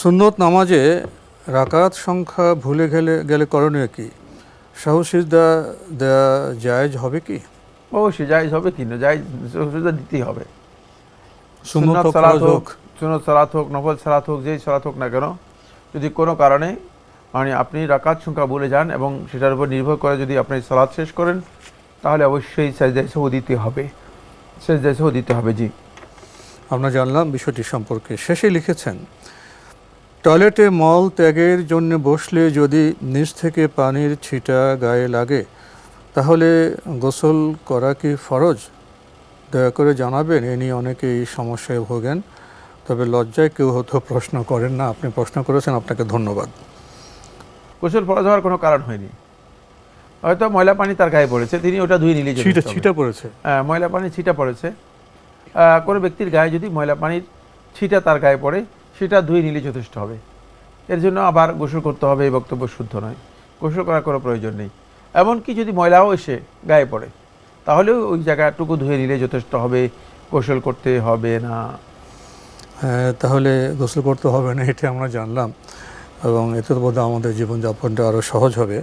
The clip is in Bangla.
সুন্নত নামাজে রাকাত সংখ্যা ভুলে গেলে গেলে করণীয় কি? সাহসিজদা দেয়া জায়েজ হবে কি? অবশ্যই জায়জ হবে কি না? জায়জ দিতেই হবে। সুন্নত সালাত হোক সালাত হোক নফল সালাত হোক যেই সালাত হোক না কেন যদি কোনো কারণে মানে আপনি রাকাত সংখ্যা ভুলে যান এবং সেটার উপর নির্ভর করে যদি আপনি সালাত শেষ করেন তাহলে অবশ্যই সাজদায় সহ দিতে হবে। সাজদায় সহ দিতে হবে জি। আমরা জানলাম বিষয়টি সম্পর্কে। শেষে লিখেছেন টয়লেটে মল ত্যাগের জন্য বসলে যদি নিচ থেকে পানির ছিটা গায়ে লাগে তাহলে গোসল করা কি ফরজ? দয়া করে জানাবেন এ নিয়ে অনেকেই সমস্যায় ভোগেন। তবে লজ্জায় কেউ হয়তো প্রশ্ন করেন না আপনি প্রশ্ন করেছেন আপনাকে ধন্যবাদ। গোসল ফরজ হওয়ার কোনো কারণ হয়নি। হয়তো ময়লা পানি তার গায়ে পড়েছে তিনি ওটা ধুয়ে নিলে ছিটা ছিটা পড়েছে? হ্যাঁ, ময়লা পানি ছিটা পড়েছে। কোনো ব্যক্তির গায়ে যদি ময়লা পানির ছিটা তার গায়ে পড়ে সেটা ধুয়ে নিলে যথেষ্ট হবে। এর জন্য আবার গোসল করতে হবে এই বক্তব্য শুদ্ধ নয়। গোসল করার কোনো প্রয়োজন নেই। এমনকি যদি ময়লাও এসে গায়ে পড়ে তাহলেও ওই জায়গাটুকু ধুয়ে নিলে যথেষ্ট হবে গোসল করতে হবে না। হ্যাঁ, তাহলে গোসল করতে হবে না এটা আমরা জানলাম। এবং এতে বোধহয় আমাদের জীবনযাপনটা আরও সহজ হবে।